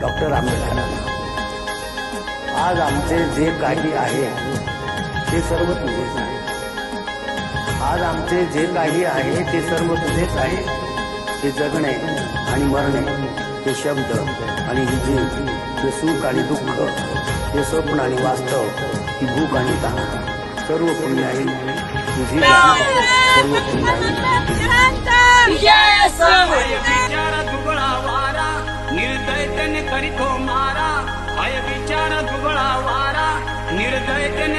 Doctor आंबेडकरांना आज आमचे जे काही आहे ते सर्व तुझेच आहे. आज आमचे जे काही आहे ते सर्व तुझेच आहे. ते जगणे आणि मरणे ते शब्द आणि ही जीव ते सुख आणि दुःख ते स्वप्न आणि वास्तव ही भूक आणि ताण सर्व पुण्याही तुझी सर्व पुण्याही करी तो मारा भय विचार दुबड़ा वारा निर्दय तन